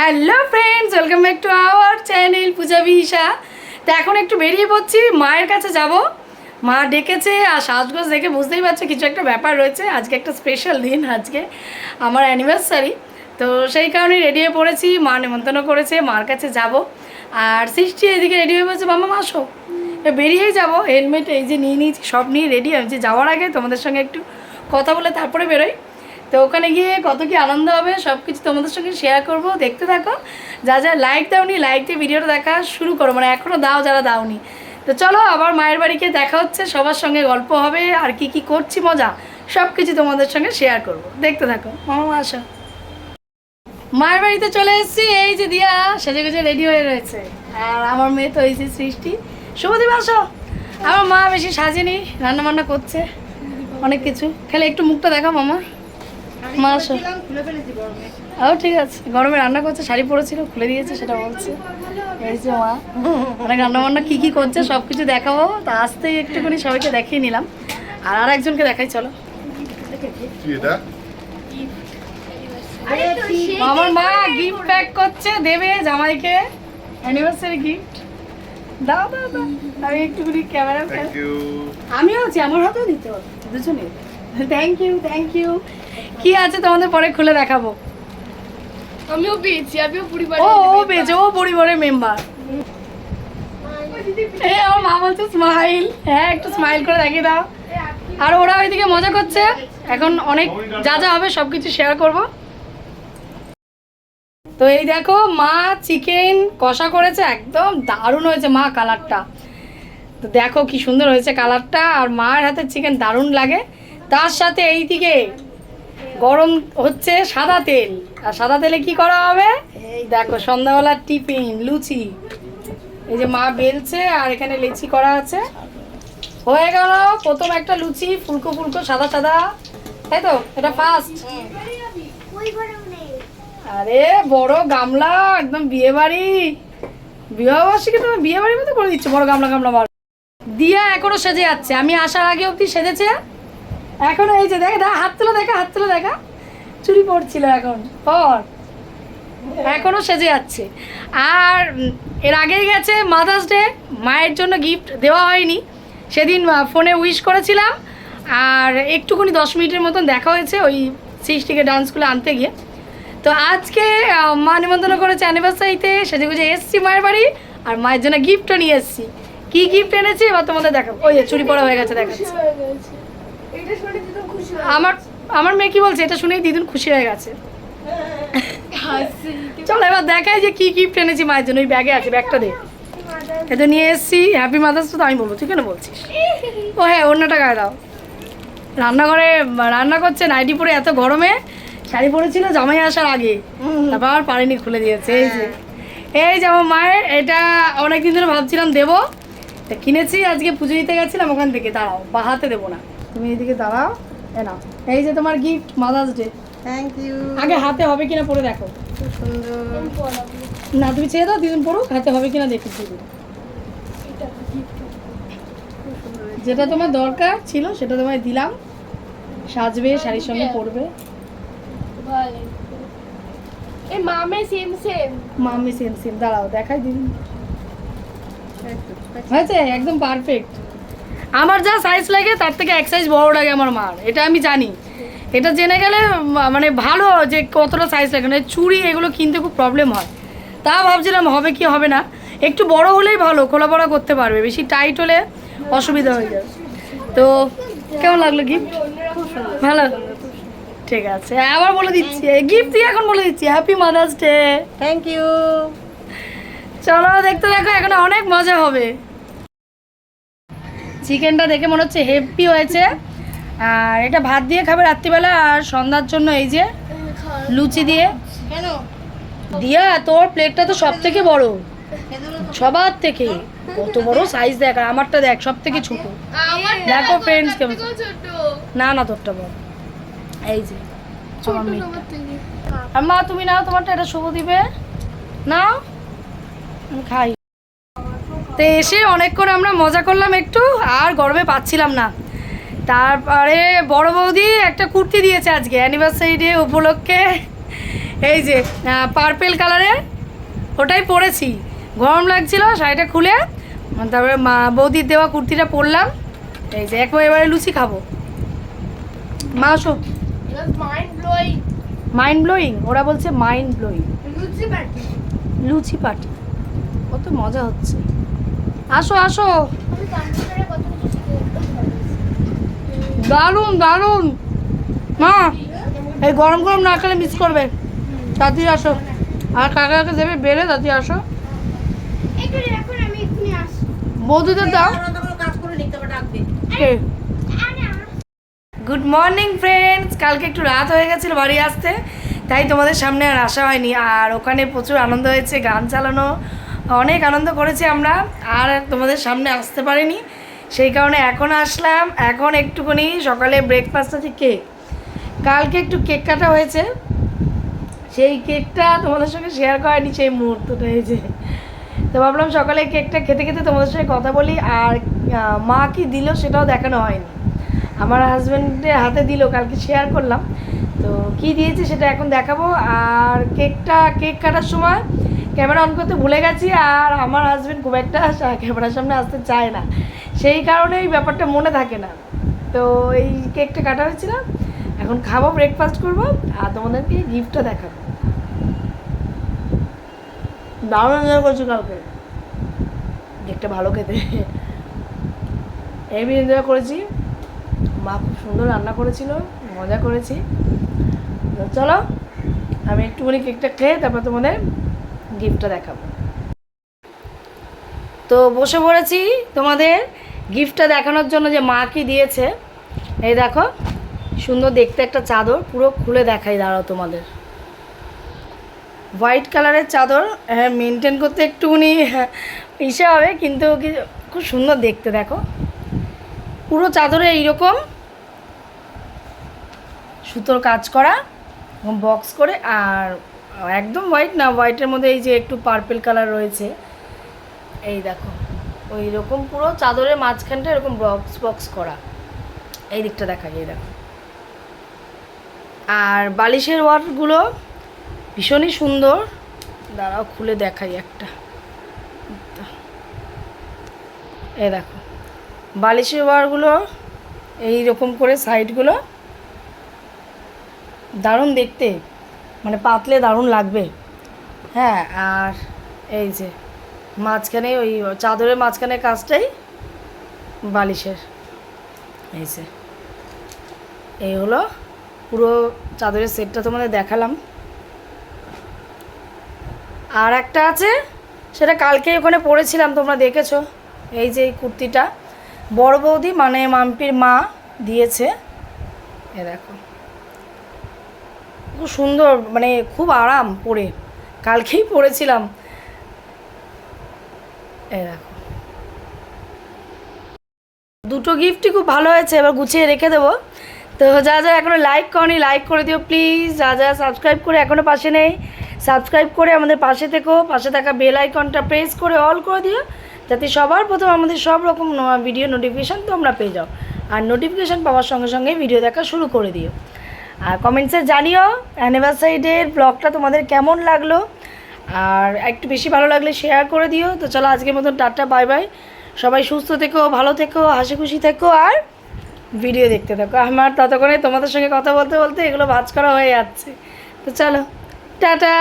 Hello friends welcome back to our channel Puja বিশা তো এখন একটু বেরিয়ে পড়ছি, মায়ের কাছে যাব। মা ডেকেছে আর সাজগোজ দেখে বুঝতেই পারছ কিছু একটা ব্যাপার রয়েছে। আজকে একটা স্পেশাল দিন, আজকে আমার অ্যানিভার্সারি তো সেই কারণেই রেডি হয়ে পড়েছি, মা নেমন্তন্ন করেছে, মার কাছে যাব। আর সৃষ্টি এদিকে রেডি হয়ে পড়েছে মামা মাসো বেরিয়েই যাব হেলমেট এই যে নিয়ে নিয়েছি, সব নিয়ে রেডি আমি যাওয়ার আগে তোমাদের সঙ্গে একটু কথা বলে তারপরে বেরোই। তো ওখানে গিয়ে কত কি আনন্দ হবে সব কিছু তোমাদের সঙ্গে শেয়ার করব। দেখতে থাকো। যা যা লাইক দাওনি লাইক দিয়ে ভিডিওটা দেখা শুরু করো। মানে এখনও দাও যারা দাওনি। তো চলো আবার মায়ের বাড়িকে দেখা হচ্ছে। সবার সঙ্গে গল্প হবে আর কি কি করছি, মজা। সব কিছু তোমাদের সঙ্গে শেয়ার করব। দেখতে থাকো। মামা আসো। মায়ের বাড়িতে চলে এসেছি। এই যে দিয়া, সেজে গুজে রেডি হয়ে রয়েছে। আর আমার মেয়ে তো হয়েছে সৃষ্টি। শুভদীপ, আসো। আমার মা বেশি সাজেনি রান্না বান্না করছে। অনেক কিছু। খালি একটু মুখটা দেখা, মামা। মা আসো ও ঠিক আছে। গরমে রান্না করছে শাড়ি পরেছিল খুলে দিয়েছে সেটা বলছে। এই যে মা অনেক রান্না বান্না কী কী করছে সব কিছু দেখাবো। তা আসতেই একটুখানি সবাইকে দেখিয়ে নিলাম। আর আর একজনকে দেখাই চলো আমার মা গিফট প্যাক করছে দেবে জামাইকে। অ্যানিভার্সারি গিফট দাও দাও দাও। আমি একটুখানি ক্যামেরা আমিও আছি আমার হাতেও দিতে হবে। দুজনে? থ্যাংক ইউ থ্যাংক ইউ কি আছে তোমাদের পরে খুলে দেখাবো। আমিও পেয়েছি আমিও পরিবার ও ও পেয়েছে ও পরিবারের মেম্বার এই আমার মা বলছে স্মাইল হ্যাঁ একটু স্মাইল করে দেখিয়ে দাও। আর ওরা ওইদিকে মজা করছে। এখন অনেক যা যা হবে সব কিছু শেয়ার করব। তো এই দেখো মা চিকেন কষা করেছে একদম দারুণ হয়েছে মা কালারটা তো দেখো কি সুন্দর হয়েছে কালারটা আর মায়ের হাতে চিকেন দারুণ লাগে। তার সাথে এই দিকে গরম হচ্ছে সাদা তেল। আর সাদা তেলে কি করা হবে? এই দেখো সন্ধ্যাবেলার টিফিন লুচি। এই যে মা বেলছে আর এখানে লেচি করা আছে। হয়ে গেল প্রথম একটা লুচি ফুলকো ফুলকো সাদা সাদা। তাই তো? এটা ফার্স্ট আরে বড় গামলা একদম বিয়ে বাড়ি বিবাহবার্ষিকী তুমি বিয়ে বাড়ির মতো করে দিচ্ছ বড় গামলা গামলা দিয়া এখনও সেজে যাচ্ছে। আমি আসার আগে অবধি সেজেছে। এখনও এই যে দেখ হাত তুলে, দেখা, হাত তুলে, দেখা। চুরি পড়ছিল এখন, পর। এখনও সেজে যাচ্ছে। আর এর আগেই গেছে মাদার্স ডে মায়ের জন্য গিফট দেওয়া হয়নি। সেদিন ফোনে উইশ করেছিলাম। আর একটুখানি দশ মিনিটের মতন দেখা হয়েছে ওই সৃষ্টিকে ডান্সগুলো আনতে গিয়ে। তো আজকে মা নিমন্ত্রণ করেছে অ্যানিভার্সারিতে গুজে এসছি মায়ের বাড়ি। আর মায়ের জন্য গিফটও নিয়ে এসেছি। কি গিফট এনেছি? এবার তোমাদের দেখাবো। ওই যে চুরি পড়া হয়ে গেছে দেখাচ্ছি। এটা শুনে দিদি খুশি আমার আমার মেয়ে কি বলছে? এটা শুনেই দিদুন খুশি হয়ে গেছে। চলো এবার দেখাই যে কি গিফট এনেছি মায়ের জন্য। ওই ব্যাগে আছে ব্যাগটা দে। এটা নিয়ে এসেছি। হ্যাপি মাদার্স তো আমি বলব। তুই কেন বলছিস? ও হ্যাঁ অন্যটা গায়ে দাও। রান্নাঘরে রান্না করছে নাইটি পরে এত গরমে। শাড়ি পরেছিল জামাই আসার আগে। তারপর পারিনি খুলে দিয়েছে এই যে। এই যে আমার মায়ের এটা অনেকদিন ধরে ভাবছিলাম দেবো। তা কিনেছি আজকে পুজো দিতে গেছিলাম ওখান থেকে দাঁড়াও বা হাতে দেবো না। তুমি এদিকে দাঁড়াও এ নাও। এই যে তোমার gift Mother's Day thank you আগে হাতে হবে কিনা পরে দেখো। সুন্দর। না তুমি ছেড়ে দাও দিদিন পড়ুক হাতে হবে কিনা দেখে দিদি যেটা তোমার দরকার ছিল সেটা তোমায় দিলাম। সাজবে শাড়ির সঙ্গে পরবে। ভালো এই মামে same same mummy same same দাঁড়াও দেখাই দিদি একদম পারফেক্ট আমার যা সাইজ লাগে, তার থেকে এক সাইজ বড় লাগে আমার মার। এটা আমি জানি। এটা জেনে গেলে মানে ভালো যে কতটা সাইজ লাগে। না চুড়ি এগুলো কিনতে খুব প্রবলেম হয়। তা ভাবছিলাম, হবে কি, হবে না। একটু বড় হলেই ভালো খোলা পড়া করতে পারবে। বেশি টাইট হলে অসুবিধা হয়ে যাবে। তো কেমন লাগল গিফট ভালো? ঠিক আছে। আবার বলে দিচ্ছি। গিফট দিয়ে এখন বলে দিচ্ছি। Happy Mother's Day thank you চলো দেখতে দেখো এখানে অনেক মজা হবে। চিকেনটা দেখে মনে হচ্ছে হেভি হয়েছে। আর এটা ভাত দিয়ে খাবে রাত্রিবেলা আর সন্ধ্যার জন্য এই যে লুচি দিয়ে। দিয়া তোর প্লেটটা তো সব থেকে বড়। সবার থেকে। কত বড় সাইজ দেখ আর আমারটা দেখ সব থেকে ছোট। দেখো ফ্রেন্ডস কেমন। না না তোরটা বড়। এই যে ছোট আমার মেয়ে। আমার থেকে। আর মা তুমি নাও তোমারটা এটা শুভ দিবে। নাও। আমি খাই। তো এসে অনেকক্ষণ আমরা মজা করলাম একটু আর গরমে পাচ্ছিলাম না। তারপরে বড় বৌদি একটা কুর্তি দিয়েছে আজকে অ্যানিভার্সারি ডে উপলক্ষে। এই যে পার্পেল কালারের ওটাই পরেছি। গরম লাগছিল শাড়িটা খুলে তারপরে মা বৌদির দেওয়া কুর্তিটা পরলাম। এই যে একবার এবারে লুচি খাব। মা আসো। মাইন্ড ব্লোয়িং মাইন্ড ব্লোয়িং ওরা বলছে mind blowing luchi party luchi party কত মজা হচ্ছে। আসো আসো। দারুণ দারুণ। মা, এই গরম গরম না খেলে মিস করবে। তাড়াতাড়ি আসো। আর কাকা কাকা দেবে বেড়ে তাড়াতাড়ি আসো। বৌদিদের দাও। গুড মর্নিং ফ্রেন্ডস কালকে একটু রাত হয়ে গেছিল বাড়ি আসতে। তাই তোমাদের সামনে আর আসা হয়নি। আর ওখানে প্রচুর আনন্দ হয়েছে, গান চালানো। অনেক আনন্দ করেছি আমরা, আর তোমাদের সামনে আসতে পারিনি। সেই কারণে এখন আসলাম, এখন একটুখানি সকালে ব্রেকফাস্ট আছে কেক কালকে একটু কেক কাটা হয়েছে। সেই কেকটা তোমাদের সঙ্গে শেয়ার করেনি সেই মুহূর্তটা এই যে। তো ভাবলাম সকালে কেকটা খেতে খেতে তোমাদের সঙ্গে কথা বলি, আর মা কি দিল সেটাও দেখানো হয়নি। আমার হাজব্যান্ডের হাতে দিল, কালকে শেয়ার করলাম। তো কি দিয়েছে সেটা এখন দেখাবো। আর কেকটা, কেক কাটার সময় ক্যামেরা অন করতে ভুলে গেছি আর আমার হাজব্যান্ড খুব একটা ক্যামেরার সামনে আসতে চায় না। সেই কারণে এই ব্যাপারটা মনে থাকে না। তো এই কেকটা কাটা হয়েছিল। এখন খাব ব্রেকফাস্ট করব আর তোমাদেরকে গিফটটা দেখাবো। দারুণ এনজয় করছি কালকে। কেকটা ভালো খেতে। হেভি এনজয় করেছি। মা খুব সুন্দর রান্না করেছিল। মজা করেছি। তো চলো আমি একটুখানি কেকটা খেয়ে তারপর তোমাদের গিফটটা দেখাবো। তো বসে পড়েছি তোমাদের গিফটটা দেখানোর জন্য যে মা কি দিয়েছে। এই দেখো সুন্দর দেখতে একটা চাদর পুরো খুলে দেখাই দাঁড়াও তোমাদের। হোয়াইট কালারের চাদর হ্যাঁ মেনটেন করতে একটুখানি হ্যাঁ, ইসে হবে কিন্তু খুব সুন্দর দেখতে দেখো। পুরো চাদরে এইরকম সুতোর কাজ করা বক্স করে আর একদম হোয়াইট না হোয়াইটের মধ্যে এই যে একটু পার্পেল কালার রয়েছে। এই দেখো, ওই রকম পুরো চাদরের মাঝখানটা এরকম বক্স বক্স করা। এই দিকটা দেখা যায় দেখো। আর বালিশের ওয়ার্ডগুলো ভীষণই সুন্দর। দাঁড়াও, খুলে দেখাই একটা। এ দেখো, বালিশের ওয়ারগুলো এই রকম করে সাইডগুলো দারুণ দেখতে। মানে পাতলে দারুণ লাগবে। হ্যাঁ আর এই যে মাঝখানে ওই চাদরের মাঝখানে কাজটাই বালিশের। এই যে, এই হলো পুরো চাদরের সেটটা তোমাদের দেখালাম। আর একটা আছে, সেটা কালকে ওখানে পরেছিলাম, তোমরা দেখেছ। এই যে এই কুর্তিটা। বড় বৌদি মানে মাম্পির মা দিয়েছে। এ দেখো। খুব সুন্দর মানে খুব আরাম পরে। কালকেই পরেছিলাম দুটো গিফটই খুব ভালো হয়েছে, এবার গুছিয়ে রেখে দেবো। তো যা যা এখনও লাইক করনি লাইক করে দিও প্লিজ যা যা সাবস্ক্রাইব করে এখনও পাশে নেই সাবস্ক্রাইব করে আমাদের পাশে থেকো। পাশে থাকা বেল আইকনটা প্রেস করে অল করে দিও, যাতে সবার প্রথম আমাদের সব রকম ভিডিও নোটিফিকেশান তোমরা পেয়ে যাও। আর নোটিফিকেশান পাওয়ার সঙ্গে সঙ্গে ভিডিও দেখা শুরু করে দিও। আর কমেন্টসে জানিও অ্যানিভার্সারিডের ব্লগটা তোমাদের কেমন লাগল। আর একটু বেশি ভালো লাগলে শেয়ার করে দিও। তো চলো আজকের মতন টাটা বাই বাই সবাই সুস্থ থেকো, ভালো থেকো, হাসি খুশি থেকো আর ভিডিও দেখতে থাকো। আমার ততক্ষণে তোমাদের সঙ্গে কথা বলতে বলতে এগুলো ভাজ করা হয়ে যাচ্ছে। তো চলো, টাটা।